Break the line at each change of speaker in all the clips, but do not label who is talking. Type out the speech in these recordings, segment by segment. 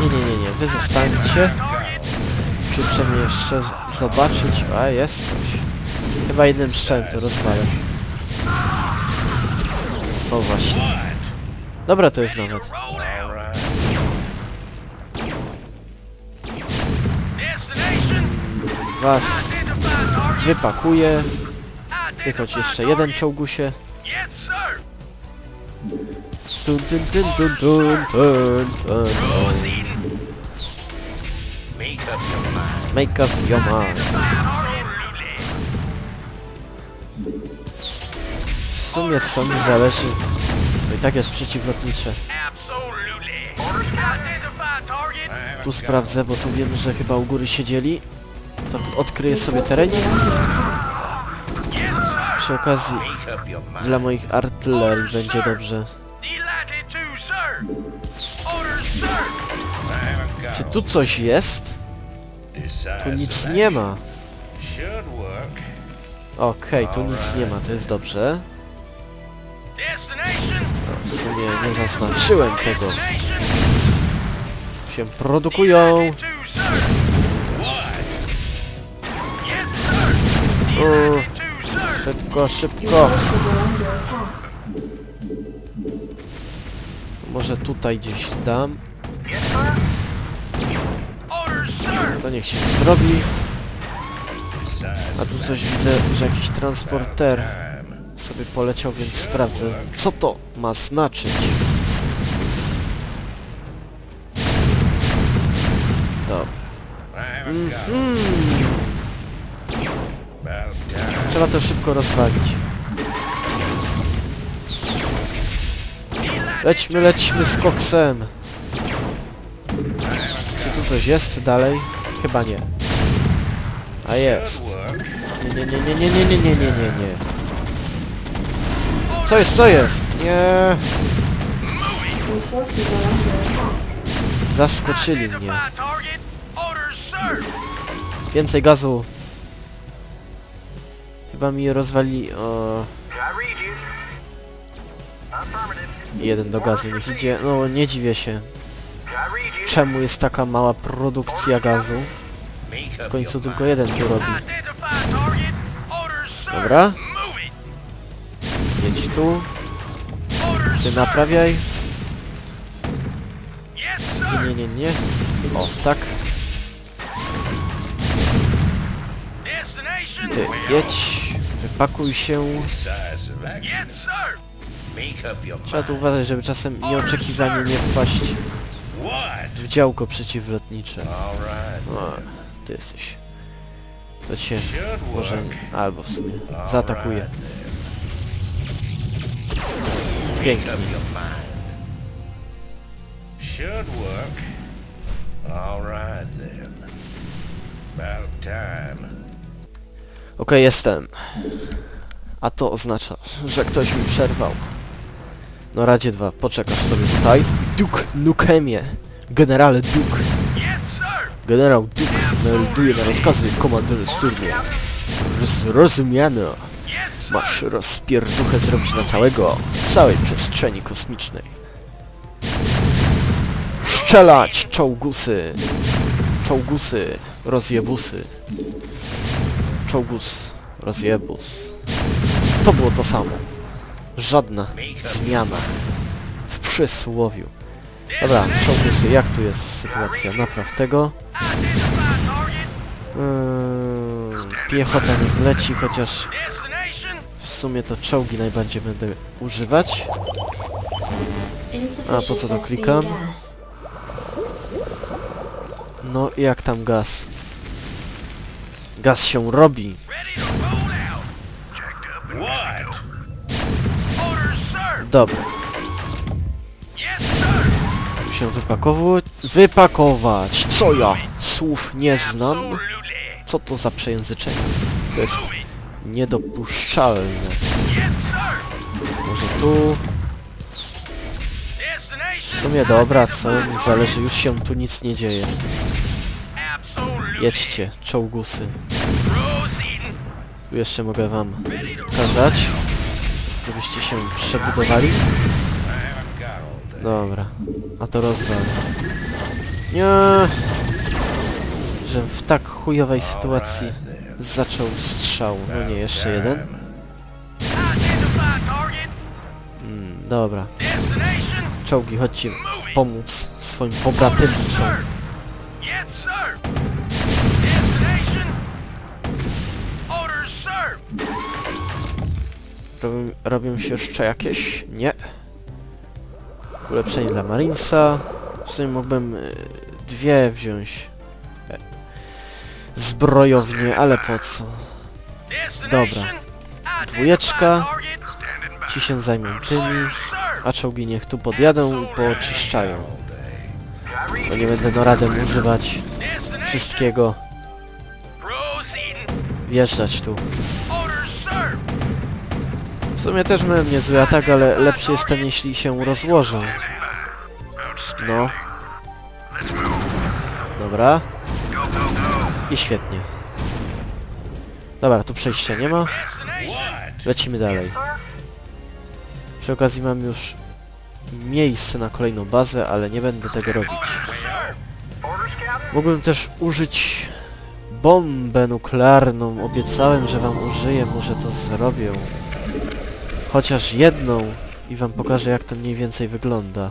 Nie, nie, nie, nie, wy zostańcie. Muszę jeszcze zobaczyć. A, jest coś. Chyba jednym strzałem to rozwalę. O, właśnie. Dobra, to jest nawet. Was wypakuję. Ty choć jeszcze jeden czołgusie. Tun, tun, tun, tun, tun, tun, tun, tun. Make up your mind. W sumie co mi zależy, to i tak jest przeciwlotnicze. Tu sprawdzę, bo tu wiem, że chyba u góry siedzieli. To odkryję sobie terenik. Przy okazji dla moich artylerii będzie dobrze. Czy tu coś jest? Tu nic nie ma. Okej, tu nic nie ma, to jest dobrze. W sumie nie zaznaczyłem tego. Się produkują. O, szybko, szybko. To może tutaj gdzieś dam. To niech się zrobi. A tu coś widzę, że jakiś transporter sobie poleciał, więc sprawdzę, co to ma znaczyć. Dobra. Mhm. Trzeba to szybko rozwalić. Lećmy, lećmy z koksem. Coś jest dalej? Chyba nie. A jest. Nie, nie, nie, nie, nie, nie, nie, nie, nie, nie. Co jest, co jest? Nie. Zaskoczyli mnie. Więcej gazu. Chyba mi rozwali... O... Jeden do gazu niech idzie. No, nie dziwię się. Czemu jest taka mała produkcja gazu? W końcu tylko jeden tu robi. Dobra. Jedź tu. Ty naprawiaj. Nie, nie, nie, nie. O, tak. Ty, jedź. Wypakuj się. Trzeba tu uważać, żeby czasem nieoczekiwanie nie wpaść działko przeciwlotnicze. No, ty jesteś. To cię może... Albo w sumie zaatakuje. Pięknie.
Should work. All right then. About time.
Okej, jestem. A to oznacza, że ktoś mi przerwał. No Radzie 2, poczekasz sobie tutaj. Duke Nukemie. Generale Duke. Generał Duke melduje na rozkazy komandory szturmu. Zrozumiano. Masz rozpierduchę zrobić na całego w całej przestrzeni kosmicznej. Strzelać, czołgusy! Czołgusy, rozjebusy. Czołgus, rozjebus. To było to samo. Żadna zmiana w przysłowiu. Dobra, czołgusy, jak tu jest sytuacja? Napraw tego. Yy, piechota niech leci, chociaż w sumie to czołgi najbardziej będę używać.
Insufficient
po co to klikam? No, jak tam gaz? Gaz się robi. Dobra. Się wypakować. Wypakować! Co ja? Słów nie znam. Co to za przejęzyczenie? To jest niedopuszczalne. Może tu... W sumie dobra, co? Zależy, już się tu nic nie dzieje. Jedźcie, czołgusy. Tu jeszcze mogę wam kazać, żebyście się przebudowali. Dobra, a to rozwal. Nie. Że w tak chujowej sytuacji zaczął strzał. No nie, jeszcze jeden.
Identify target.
Mm, dobra. Czołgi, chodźcie pomóc swoim pobratymcom. Robią, robią się jeszcze jakieś? Nie. Ulepszenie dla Marinesa. W sumie mógłbym y, dwie wziąć. E, Zbrojownie, ale po co?
Destination.
Dwójeczka. Ci się zajmą tymi, a czołgi niech tu podjadą i pooczyszczają. Bo nie będę no radem używać wszystkiego. Wjeżdżać tu. Sumie też miałem niezły atak, ale lepszy jest ten, jeśli się rozłożą. No. Dobra. I świetnie. Dobra, tu przejścia nie ma. Lecimy dalej. Przy okazji mam już miejsce na kolejną bazę, ale nie będę tego robić. Mógłbym też użyć bombę nuklearną. Obiecałem, że wam użyję, może to zrobię. Chociaż jedną i wam pokażę jak to mniej więcej wygląda.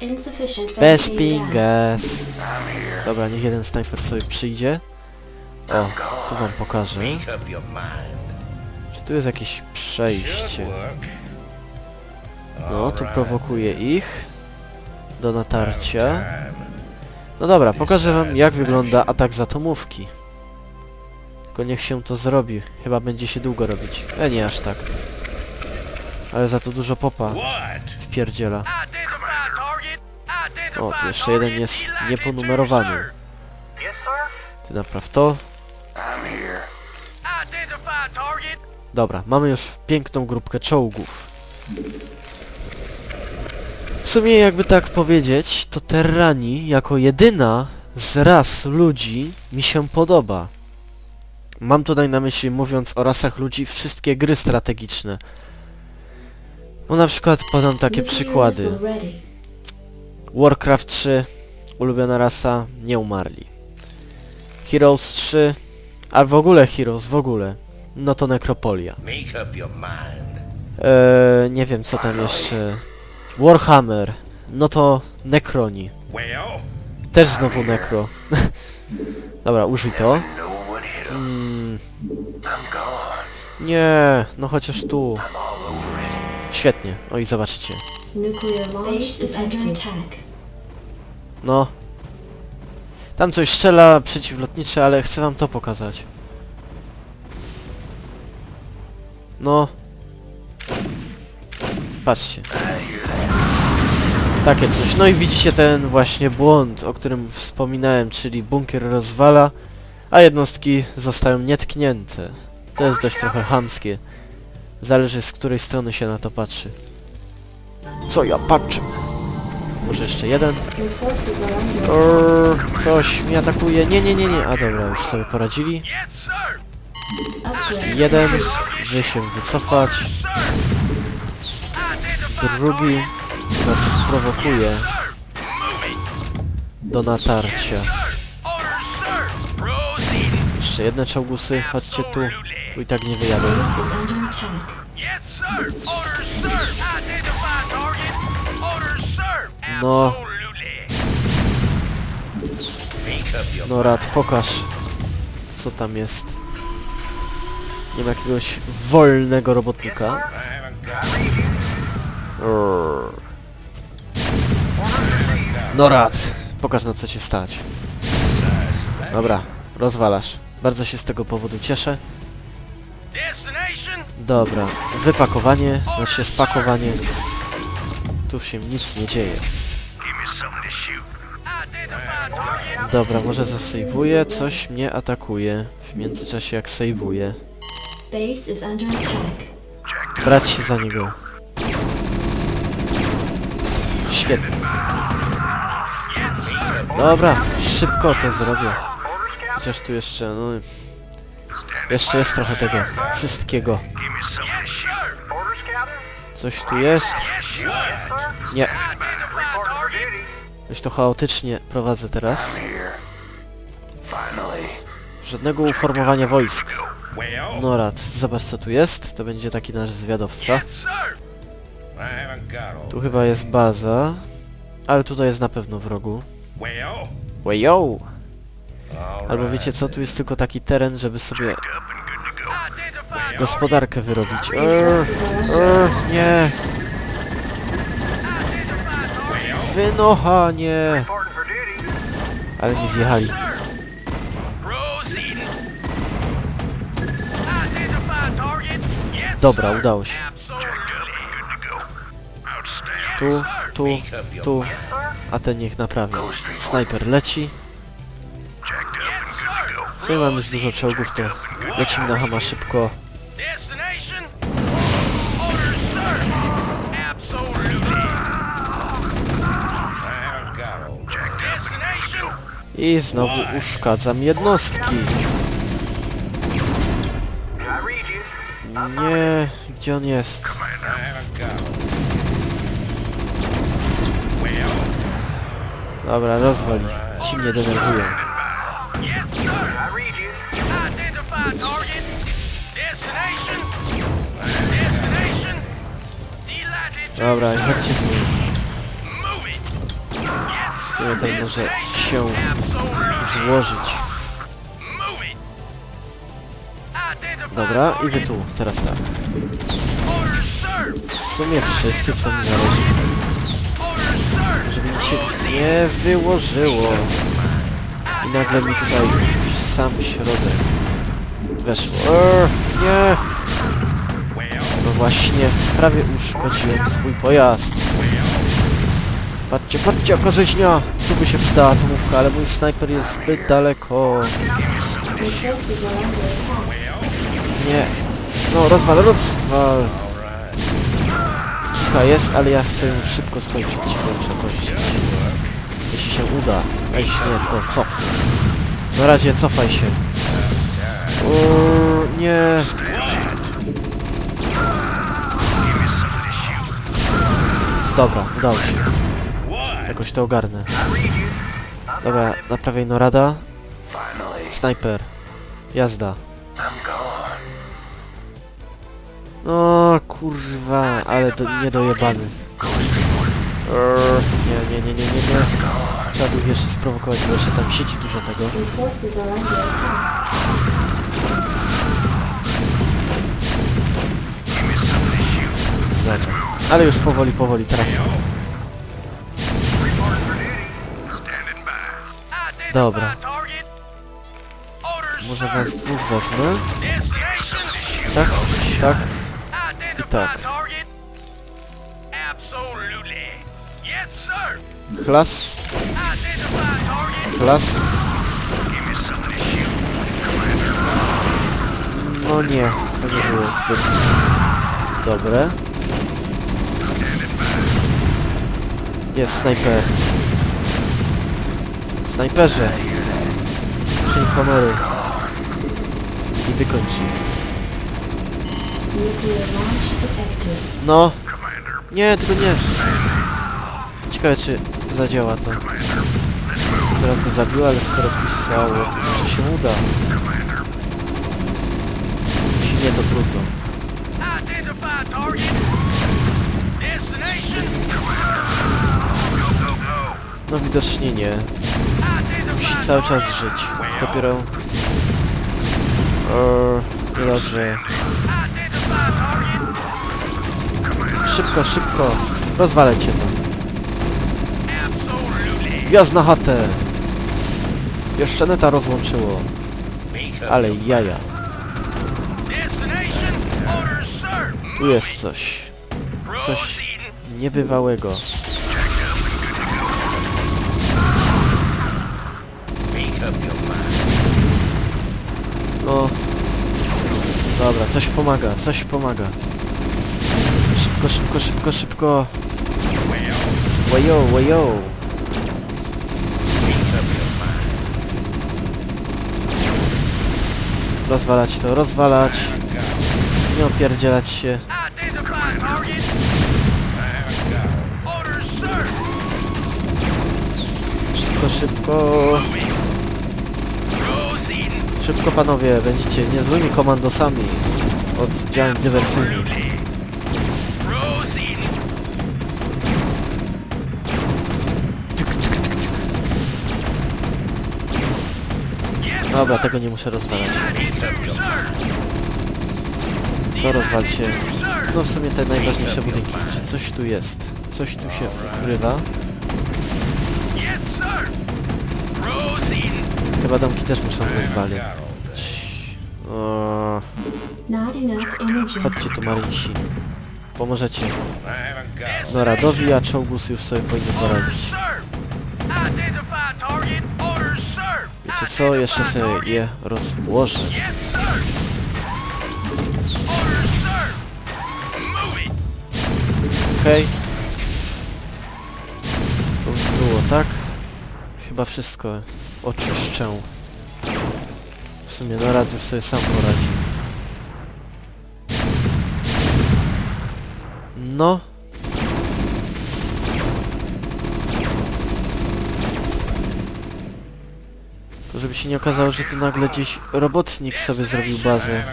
Insufficient
Bespin
gas.
gas. Dobra, niech jeden snajper sobie przyjdzie. O, tu wam pokażę. Czy tu jest jakieś przejście? No, tu prowokuje ich do natarcia. No dobra, pokażę wam jak wygląda atak z atomówki. Tylko niech się to zrobi. Chyba będzie się długo robić. E, nie aż tak. Ale za to dużo popa wpierdziela. O, tu jeszcze jeden jest nieponumerowany. Ty napraw to. Dobra, mamy już piękną grupkę czołgów. W sumie jakby tak powiedzieć, to Terrani jako jedyna z ras ludzi mi się podoba. Mam tutaj na myśli, mówiąc o rasach ludzi, wszystkie gry strategiczne. No na przykład podam takie przykłady. Warcraft 3, ulubiona rasa, nie umarli. Heroes 3, a w ogóle Heroes, w ogóle, no to Necropolia. Eee, nie wiem co tam jeszcze. Warhammer. No to Necroni. Też znowu Necro. Dobra, użyj to. Nie, no chociaż tu. Świetnie. O i zobaczycie. No. Tam coś strzela przeciwlotnicze, ale chcę wam to pokazać. No. Patrzcie. Takie coś. No i widzicie ten właśnie błąd, o którym wspominałem, czyli bunkier rozwala, a jednostki zostają nietknięte. To jest dość trochę chamskie. Zależy z której strony się na to patrzy. Co ja patrzę? Może jeszcze jeden? Orr, coś mi atakuje. Nie, nie, nie, nie. A dobra, już sobie poradzili. Jeden, żeby się wycofać. Drugi nas sprowokuje do natarcia. Jeszcze jedne czołgusy. Chodźcie tu. Tu i tak nie wyjadą. No. No rad, pokaż. Co tam jest. Nie ma jakiegoś wolnego robotnika. No rad, pokaż na co cię stać. Dobra, rozwalasz. Bardzo się z tego powodu cieszę. Dobra, wypakowanie, znaczy spakowanie. Tu się nic nie dzieje. Dobra, może zasejwuję, coś mnie atakuje. W międzyczasie jak sejwuję. Brać się za niego. Świetnie. Dobra, szybko to zrobię. Chociaż tu jeszcze, no... Jeszcze jest trochę tego wszystkiego. Coś tu jest? Nie. Dość to chaotycznie prowadzę teraz. Żadnego uformowania wojsk. Norad, zobacz co tu jest. To będzie taki nasz zwiadowca. Tu chyba jest baza. Ale tutaj jest na pewno wrogu. Wejo! Albo wiecie co, tu jest tylko taki teren, żeby sobie gospodarkę wyrobić. Err, err, nie! Wynochanie! Ale mi zjechali. Dobra, udało się. Tu, tu, tu. A ten niech naprawia. Snajper leci. Sumie mam już dużo czołgów, to lecimy na Hama szybko.
I
znowu uszkadzam jednostki. Nie, gdzie on jest? Dobra, rozwal ich. Ci mnie denerwują.
Yes, sir. Identify target. Destination. Destination. Delatitude.
Dobra, chodźcie tu.
Move it. Yes,
W sumie ten może się
absolutely.
złożyć.
Move it. Identify
Dobra, i wy
target.
tu, teraz tak.
Orders, sir.
W sumie wszyscy, co mi zależy.
Orders, sir.
Żeby mi się nie wyłożyło. I nagle mi tutaj w sam środek weszło. Eee, nie! No właśnie, prawie uszkodziłem swój pojazd. Patrzcie, patrzcie, jaka rzeźnia! Tu by się przydała atomówka, ale mój snajper jest zbyt daleko. Nie. No, rozwal, rozwal. Kicha jest, ale ja chcę ją szybko skończyć, bo muszę kończyć. Jeśli się uda. A jeśli nie, to cofnę. Na razie cofaj się. Uuu, nie. Dobra, udało się. Jakoś to ogarnę. Dobra, naprawiaj Norada. Snajper. Jazda. No kurwa, ale do, niedojebany. Err, Nie, nie, nie, nie, nie, nie. Trzeba by jeszcze sprowokować, bo jeszcze tam siedzi dużo tego. Dobra. Ale już powoli, powoli, teraz. Dobra. Może was dwóch wezmę. Tak, tak.
Identify
tak. Chlas, chlas. No nie, to nie było zbyt dobre. Jest snajper. Snajperze. Czyń honory. I wykończ ich.
Nuclear launch detected.
No. Nie, tylko nie. Ciekawe czy zadziała to. Teraz go zabił, ale skoro pisało, to może się uda. Jeśli nie, to trudno. No widocznie nie. Musi cały czas żyć. Dopiero... Eee, niedobrze. Szybko, szybko. Rozwalę cię to. Wjazd na chatę. Jeszcze neta rozłączyło. Ale jaja. Tu jest coś. Coś niebywałego. No. Dobra, coś pomaga, coś pomaga. Szybko, szybko, szybko, szybko. Wajo, wajo. Rozwalać to, rozwalać. Nie opierdzielać się. Szybko.
Proceeding.
Szybko panowie, będziecie niezłymi komandosami od działań dywersyjnych. Dobra, tego nie muszę rozwalać.
To,
rozwalcie.
Sir.
No w sumie te najważniejsze budynki. Czy coś tu jest? Coś tu się ukrywa? Chyba domki też muszą rozwalić. O, chodźcie tu marynsi. Pomożecie. Dobra, Dowi, a czołgus już sobie
Orders,
poradzić. Wiecie co? Jeszcze sobie je rozłożę. Okej. To było tak. Chyba wszystko oczyszczę. W sumie Norad już sobie sam poradzi. No. Tylko żeby się nie okazało, że tu nagle gdzieś robotnik sobie zrobił bazę.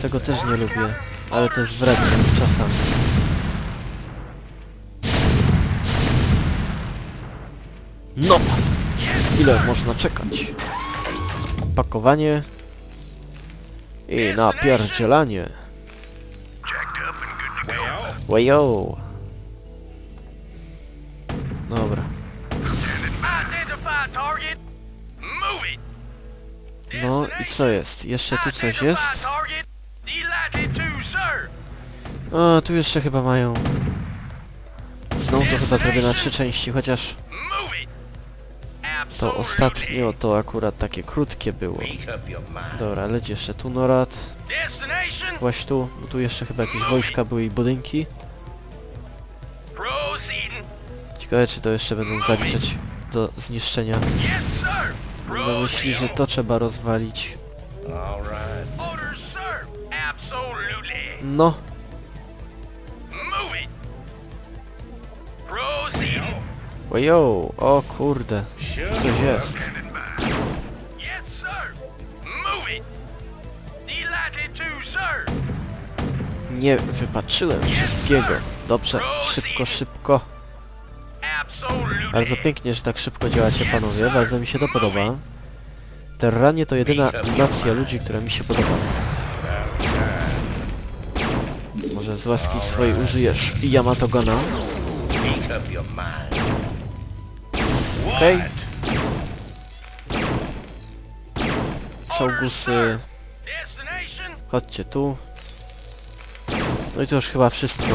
Tego też nie lubię. Ale to jest wredne czasami. No! Ile można czekać? Pakowanie. I napierdzielanie. Wajo! Dobra. No i co jest? Jeszcze tu coś jest? O, tu jeszcze chyba mają... Znowu to chyba zrobię na trzy części, chociaż to ostatnio to akurat takie krótkie było. Dobra, leć jeszcze tu Norad. Właśnie tu, bo tu jeszcze chyba jakieś wojska były i budynki. Ciekawe czy to jeszcze będą zaliczać do zniszczenia. Bo myśli, że to trzeba rozwalić. No, ojo, o kurde, coś jest. Nie wypatrzyłem wszystkiego. Dobrze, szybko, szybko. Bardzo pięknie, że tak szybko działacie panowie, bardzo mi się to podoba. Terranie to jedyna nacja ludzi, która mi się podoba. Może z łaski swojej użyjesz Yamato Gana? Okej. Czołgusy,
Destination.
chodźcie tu. No i to już chyba wszystko.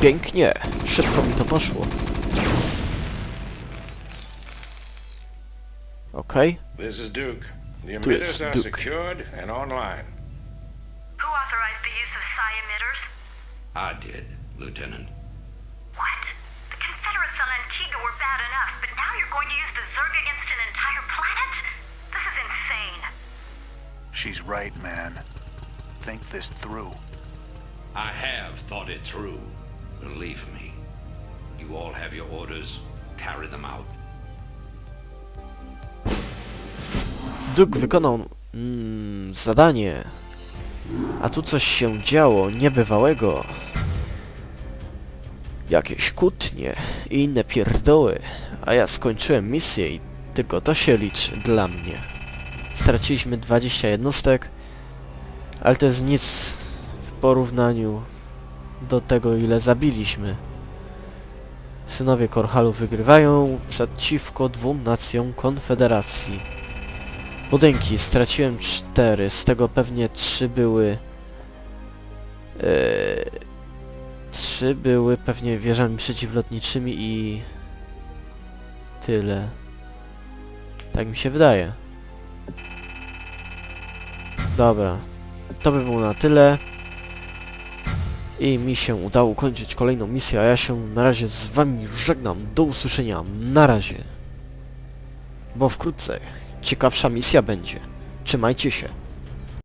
Pięknie, szybko mi to poszło. Okej.
This is Duke. The
Tu jest
emitters are
Duke.
secured and online.
Who authorized the use of psi emitters?
I did, Lieutenant.
What? The Confederates on Antigua were bad enough, but now you're going to use the Zerg against an entire planet? This is insane.
She's right, man. Think this through.
I have thought it through. Believe me. You all have your orders. Carry them out.
Duke wykonał mm, zadanie. A tu coś się działo niebywałego. Jakieś kłótnie i inne pierdoły. A ja skończyłem misję i tylko to się liczy dla mnie. Straciliśmy 20 jednostek, ale to jest nic w porównaniu do tego ile zabiliśmy. Synowie Korhalu wygrywają przeciwko dwóm nacjom Konfederacji. Budynki, straciłem cztery, z tego pewnie trzy były... Yy, trzy były pewnie wieżami przeciwlotniczymi i... Tyle. Tak mi się wydaje. Dobra. To by było na tyle. I mi się udało ukończyć kolejną misję, a ja się na razie z wami żegnam. Do usłyszenia. Na razie. Bo wkrótce ciekawsza misja będzie. Trzymajcie się.